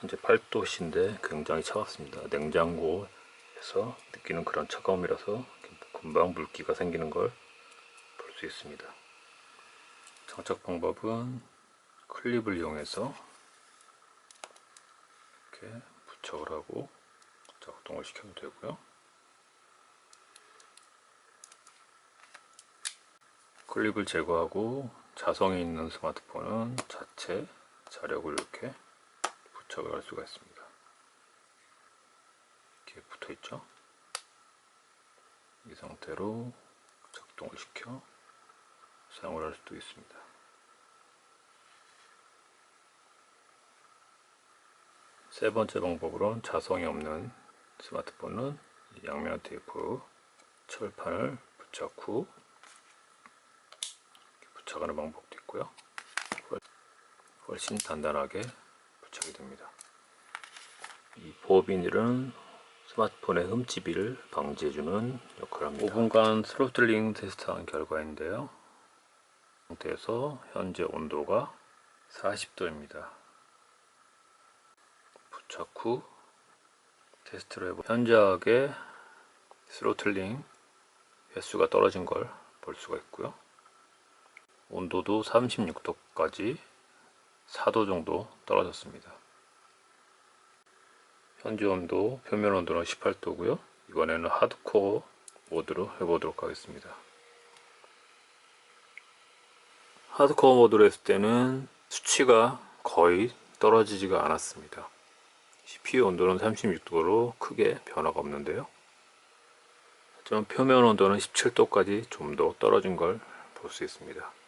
현재 8도씨인데 굉장히 차갑습니다. 냉장고에서 느끼는 그런 차가움이라서 금방 물기가 생기는 걸 볼 수 있습니다. 장착 방법은 클립을 이용해서 이렇게 부착을 하고 작동을 시켜도 되고요. 클립을 제거하고 자성이 있는 스마트폰은 자체 자력을 이렇게 부착을 할 수가 있습니다. 이렇게 붙어 있죠. 이 상태로 작동을 시켜 사용을 할 수도 있습니다. 세 번째 방법으로는 자성이 없는 스마트폰은 양면 테이프 철판을 부착 후 부착하는 방법도 있고요. 훨씬 단단하게 부착이 됩니다. 이 보호 비닐은 스마트폰의 흠집을 방지해주는 역할을 합니다. 5분간 스로틀링 테스트한 결과인데요. 상태에서 현재 온도가 40도입니다. 부착 후 테스트를 해보 현저하게 스로틀링 횟수가 떨어진 걸 볼 수가 있고요. 온도도 36도까지 4도 정도 떨어졌습니다. 현재 온도, 표면 온도는 18도고요. 이번에는 하드코어 모드로 해보도록 하겠습니다. 하드코어 모드로 했을 때는 수치가 거의 떨어지지가 않았습니다. CPU 온도는 36도로 크게 변화가 없는데요. 하지만 표면 온도는 17도까지 좀 더 떨어진 걸 볼 수 있습니다.